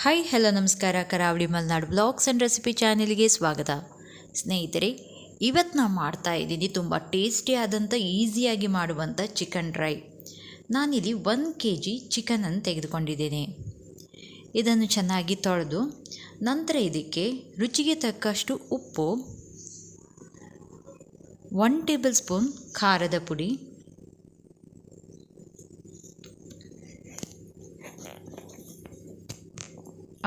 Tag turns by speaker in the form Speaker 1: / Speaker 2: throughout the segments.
Speaker 1: Hi hello ನಮಸ್ಕಾರ. ಕರಾವಳಿ Malenadu blogs and recipe ಚಾನೆಲ್ಗೆ ಸ್ವಾಗತ. ಸ್ನೇಹಿತರೆ, ಇವತ್ತು ನಾನು ಮಾಡ್ತಾ ಇದ್ದೀನಿ ತುಂಬ ಟೇಸ್ಟಿ ಆದಂಥ ಈಸಿಯಾಗಿ ಮಾಡುವಂಥ ಚಿಕನ್ ಡ್ರೈ ನಾನಿಲ್ಲಿ ಒನ್ ಕೆ ಜಿ ಚಿಕನನ್ನು ತೆಗೆದುಕೊಂಡಿದ್ದೇನೆ. ಇದನ್ನು ಚೆನ್ನಾಗಿ ತೊಳೆದು, ನಂತರ ಇದಕ್ಕೆ ರುಚಿಗೆ ತಕ್ಕಷ್ಟು ಉಪ್ಪು ಒನ್ ಟೇಬಲ್ ಸ್ಪೂನ್ ಖಾರದ ಪುಡಿ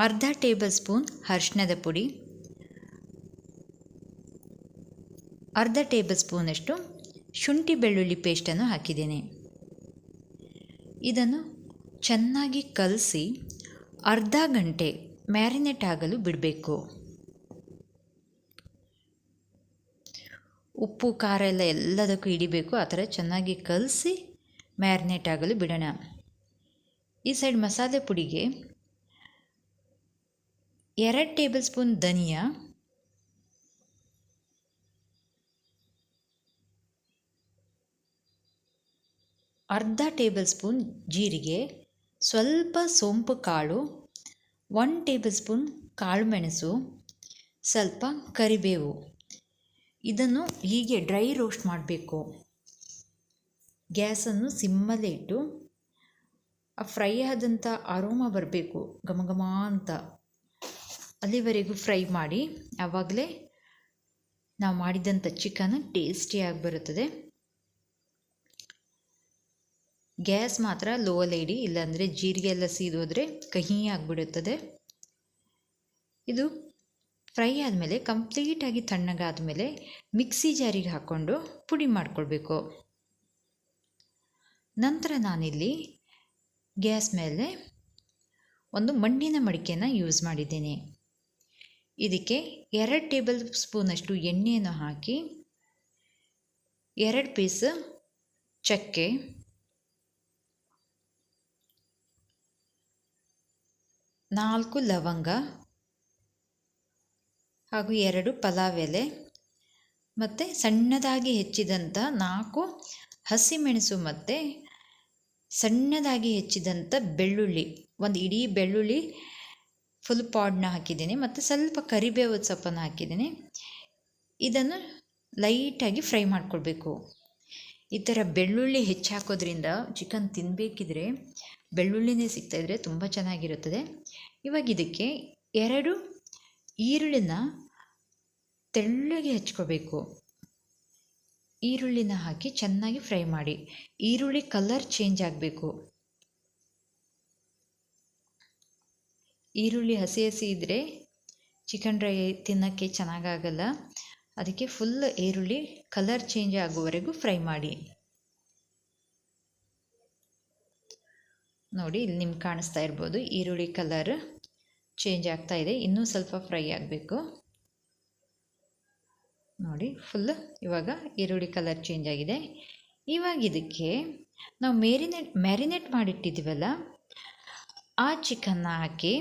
Speaker 1: ಅರ್ಧ ಟೇಬಲ್ ಸ್ಪೂನ್ ಅರಿಶಿಣದ ಪುಡಿ, ಅರ್ಧ ಟೇಬಲ್ ಸ್ಪೂನಷ್ಟು ಶುಂಠಿ ಬೆಳ್ಳುಳ್ಳಿ ಪೇಸ್ಟನ್ನು ಹಾಕಿದ್ದೇನೆ. ಇದನ್ನು ಚೆನ್ನಾಗಿ ಕಲಸಿ ಅರ್ಧ ಗಂಟೆ ಮ್ಯಾರಿನೇಟ್ ಆಗಲು ಬಿಡಬೇಕು. ಉಪ್ಪು, ಖಾರ ಎಲ್ಲ ಎಲ್ಲದಕ್ಕೂ ಹಿಡಿಬೇಕು, ಆ ಥರ ಚೆನ್ನಾಗಿ ಕಲಸಿ ಮ್ಯಾರಿನೇಟ್ ಆಗಲು ಬಿಡೋಣ. ಈ ಸೈಡ್ ಮಸಾಲೆ ಪುಡಿಗೆ ಎರಡು ಟೇಬಲ್ ಸ್ಪೂನ್ ಧನಿಯಾ. ಅರ್ಧ ಟೇಬಲ್ ಸ್ಪೂನ್ ಜೀರಿಗೆ. ಸ್ವಲ್ಪ ಸೋಂಪು ಕಾಳು. ಒನ್ ಟೇಬಲ್ ಸ್ಪೂನ್ ಕಾಳು ಮೆಣಸು ಸ್ವಲ್ಪ ಕರಿಬೇವು. ಇದನ್ನು ಹೀಗೆ ಡ್ರೈ ರೋಸ್ಟ್ ಮಾಡಬೇಕು. ಗ್ಯಾಸನ್ನು ಸಿಮ್ಮಲ್ಲೇ ಇಟ್ಟು ಆ ಫ್ರೈ ಆದಂಥ ಅರೋಮ ಬರಬೇಕು. ಘಮ ಅಂತ. ಅಲ್ಲಿವರೆಗೂ ಫ್ರೈ ಮಾಡಿ, ಆವಾಗಲೇ ನಾವು ಮಾಡಿದಂಥ ಚಿಕನ್ ಟೇಸ್ಟಿಯಾಗಿ ಬರುತ್ತದೆ. ಗ್ಯಾಸ್ ಮಾತ್ರ ಲೋ ಇಡಿ, ಇಲ್ಲಾಂದರೆ ಜೀರಿಗೆ ಎಲ್ಲ ಸೀದೋದ್ರೆ ಕಹಿ ಆಗಿಬಿಡುತ್ತದೆ. ಇದು ಫ್ರೈ ಆದಮೇಲೆ ಕಂಪ್ಲೀಟಾಗಿ ತಣ್ಣಗಾದ ಮೇಲೆ ಮಿಕ್ಸಿ ಜಾರಿಗೆ ಹಾಕ್ಕೊಂಡು ಪುಡಿ ಮಾಡಿಕೊಳ್ಬೇಕು. ನಂತರ ನಾನಿಲ್ಲಿ ಗ್ಯಾಸ್ ಮೇಲೆ ಒಂದು ಮಣ್ಣಿನ ಮಡಿಕೆಯನ್ನು ಯೂಸ್ ಮಾಡಿದ್ದೇನೆ. ಇದಕ್ಕೆ ಎರಡು ಟೇಬಲ್ ಸ್ಪೂನಷ್ಟು ಎಣ್ಣೆಯನ್ನು ಹಾಕಿ, ಎರಡು ಪೀಸ್ ಚಕ್ಕೆ, ನಾಲ್ಕು ಲವಂಗ ಹಾಗೂ ಎರಡು ಪಲಾವ್ ಎಲೆ ಮತ್ತು ಸಣ್ಣದಾಗಿ ಹೆಚ್ಚಿದಂಥ ನಾಲ್ಕು ಹಸಿಮೆಣಸು ಮತ್ತು ಸಣ್ಣದಾಗಿ ಹೆಚ್ಚಿದಂಥ ಬೆಳ್ಳುಳ್ಳಿ, ಒಂದು ಇಡೀ ಬೆಳ್ಳುಳ್ಳಿ ಫುಲ್ ಪಾಡ್ನ ಹಾಕಿದ್ದೀನಿ ಮತ್ತು ಸ್ವಲ್ಪ ಕರಿಬೇವು ಸೊಪ್ಪನ್ನು ಹಾಕಿದ್ದೀನಿ. ಇದನ್ನು ಲೈಟಾಗಿ ಫ್ರೈ ಮಾಡ್ಕೊಳ್ಬೇಕು. ಈ ಥರ ಬೆಳ್ಳುಳ್ಳಿ ಹೆಚ್ಚಾಕೋದ್ರಿಂದ ಚಿಕನ್ ತಿನ್ನಬೇಕಿದ್ರೆ ಬೆಳ್ಳುಳ್ಳಿನೇ ಸಿಗ್ತಾಯಿದ್ರೆ ತುಂಬ ಚೆನ್ನಾಗಿರುತ್ತದೆ. ಇವಾಗ ಇದಕ್ಕೆ ಎರಡು ಈರುಳ್ಳಿನ ತೆಳ್ಳಗೆ ಹೆಚ್ಕೋಬೇಕು. ಈರುಳ್ಳಿನ ಹಾಕಿ ಚೆನ್ನಾಗಿ ಫ್ರೈ ಮಾಡಿ. ಈರುಳ್ಳಿ ಕಲರ್ ಚೇಂಜ್ ಆಗಬೇಕು. ಈರುಳ್ಳಿ ಹಸಿ ಹಸಿ ಇದ್ದರೆ ಚಿಕನ್ ಡ್ರೈ ತಿನ್ನೋಕ್ಕೆ ಚೆನ್ನಾಗಾಗಲ್ಲ. ಅದಕ್ಕೆ ಫುಲ್ ಈರುಳ್ಳಿ ಕಲರ್ ಚೇಂಜ್ ಆಗುವವರೆಗೂ ಫ್ರೈ ಮಾಡಿ. ನೋಡಿ, ಇಲ್ಲಿ ನಿಮ್ಗೆ ಕಾಣಿಸ್ತಾ ಇರ್ಬೋದು ಈರುಳ್ಳಿ ಕಲರ್ ಚೇಂಜ್ ಆಗ್ತಾ ಇದೆ. ಇನ್ನೂ ಸ್ವಲ್ಪ ಫ್ರೈ ಆಗಬೇಕು. ನೋಡಿ ಫುಲ್ ಇವಾಗ ಈರುಳ್ಳಿ ಕಲರ್ ಚೇಂಜ್ ಆಗಿದೆ. ಇವಾಗ ಇದಕ್ಕೆ ನಾವು ಮೇರಿನೇಟ್ ಮ್ಯಾರಿನೇಟ್ ಮಾಡಿಟ್ಟಿದ್ದೀವಲ್ಲ, ಆ ಚಿಕನ್ನ ಹಾಕಿ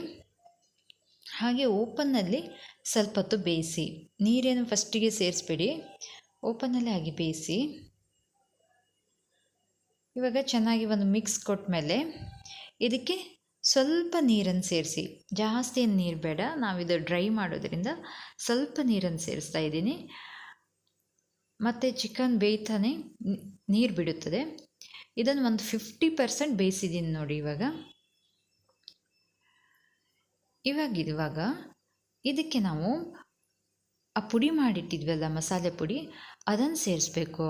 Speaker 1: ಹಾಗೆ ಓಪನ್ನಲ್ಲಿ ಸ್ವಲ್ಪ ಹೊತ್ತು ಬೇಯಿಸಿ, ನೀರೇನು ಫಸ್ಟಿಗೆ ಸೇರಿಸ್ಬೇಡಿ. ಓಪನ್ನಲ್ಲಿ ಹಾಗೆ ಬೇಯಿಸಿ. ಇವಾಗ ಚೆನ್ನಾಗಿ ಒಂದು ಮಿಕ್ಸ್ ಕೊಟ್ಮೇಲೆ ಇದಕ್ಕೆ ಸ್ವಲ್ಪ ನೀರನ್ನು ಸೇರಿಸಿ. ಜಾಸ್ತಿ ಏನು ನೀರು ಬೇಡ, ನಾವಿದು ಡ್ರೈ ಮಾಡೋದ್ರಿಂದ ಸ್ವಲ್ಪ ನೀರನ್ನು ಸೇರಿಸ್ತಾ ಇದ್ದೀನಿ. ಮತ್ತು ಚಿಕನ್ ಬೇಯ್ತಾನೆ ನೀರು ಬಿಡುತ್ತದೆ. ಇದನ್ನು ಒಂದು ಫಿಫ್ಟಿ ಪರ್ಸೆಂಟ್ ಬೇಯಿಸಿದ್ದೀನಿ ನೋಡಿ ಇವಾಗ. ಇವಾಗ ಇವಾಗ ಇದಕ್ಕೆ ನಾವು ಆ ಪುಡಿ ಮಾಡಿಟ್ಟಿದ್ವಲ್ಲ, ಮಸಾಲೆ ಪುಡಿ, ಅದನ್ನು ಸೇರಿಸ್ಬೇಕು.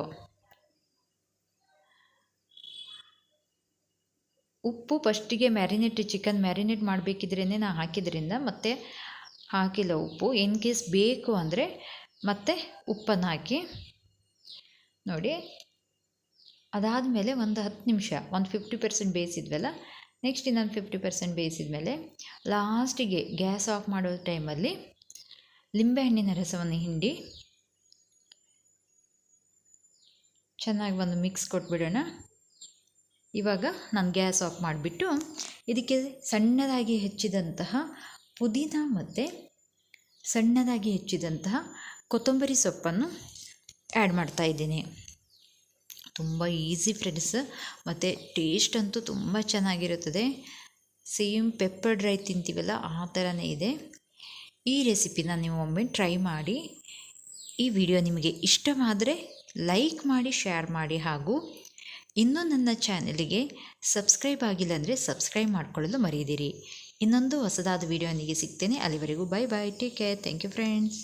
Speaker 1: ಉಪ್ಪು ಫಸ್ಟಿಗೆ ಮ್ಯಾರಿನೇಟ್, ಚಿಕನ್ ಮ್ಯಾರಿನೇಟ್ ಮಾಡಬೇಕಿದ್ರೇ ನಾನು ಹಾಕಿದ್ರಿಂದ ಮತ್ತೆ ಹಾಕಿಲ್ಲ ಉಪ್ಪು. ಇನ್ ಕೇಸ್ ಬೇಕು ಅಂದರೆ ಮತ್ತೆ ಉಪ್ಪನ್ನು ಹಾಕಿ ನೋಡಿ. ಅದಾದಮೇಲೆ ಒಂದು ಹತ್ತು ನಿಮಿಷ, ಒಂದು ಫಿಫ್ಟಿ ಪರ್ಸೆಂಟ್ ಬೇಯಿಸಿದ್ವಲ್ಲ ನೆಕ್ಸ್ಟ್ ಇನ್ನೊಂದು ಫಿಫ್ಟಿ ಪರ್ಸೆಂಟ್ ಬೇಯಿಸಿದ ಮೇಲೆ ಲಾಸ್ಟಿಗೆ ಗ್ಯಾಸ್ ಆಫ್ ಮಾಡೋ ಟೈಮಲ್ಲಿ ಲಿಂಬೆಹಣ್ಣಿನ ರಸವನ್ನು ಹಿಂಡಿ ಚೆನ್ನಾಗಿ ಒಂದು ಮಿಕ್ಸ್ ಕೊಟ್ಬಿಡೋಣ. ಇವಾಗ ನಾನು ಗ್ಯಾಸ್ ಆಫ್ ಮಾಡಿಬಿಟ್ಟು ಇದಕ್ಕೆ ಸಣ್ಣದಾಗಿ ಹೆಚ್ಚಿದಂತಹ ಪುದೀನ ಮತ್ತು ಸಣ್ಣದಾಗಿ ಹೆಚ್ಚಿದಂತಹ ಕೊತ್ತಂಬರಿ ಸೊಪ್ಪನ್ನು ಆ್ಯಡ್ ಮಾಡ್ತಾ ಇದ್ದೀನಿ. ತುಂಬ ಈಸಿ ಫ್ರೆಂಡ್ಸ್ ಮತ್ತು ಟೇಸ್ಟ್ ಅಂತೂ ತುಂಬ ಚೆನ್ನಾಗಿರುತ್ತದೆ. ಸೇಮ್ ಪೆಪ್ಪರ್ ಡ್ರೈ ತಿಂತೀವಲ್ಲ, ಆ ಥರನೇ ಇದೆ. ಈ ರೆಸಿಪಿನ ನೀವು ಒಮ್ಮೆ ಟ್ರೈ ಮಾಡಿ. ಈ ವಿಡಿಯೋ ನಿಮಗೆ ಇಷ್ಟವಾದರೆ ಲೈಕ್ ಮಾಡಿ ಶೇರ್ ಮಾಡಿ ಹಾಗೂ ಇನ್ನೂ ನನ್ನ ಚಾನಲಿಗೆ ಸಬ್ಸ್ಕ್ರೈಬ್ ಆಗಿಲ್ಲ ಅಂದರೆ ಸಬ್ಸ್ಕ್ರೈಬ್ ಮಾಡಿಕೊಳ್ಳಲು ಮರೆಯದಿರಿ. ಇನ್ನೊಂದು ಹೊಸದಾದ ವಿಡಿಯೋನಿಗೆ ಸಿಗ್ತೇನೆ. ಅಲ್ಲಿವರೆಗೂ bye bye take care thank you friends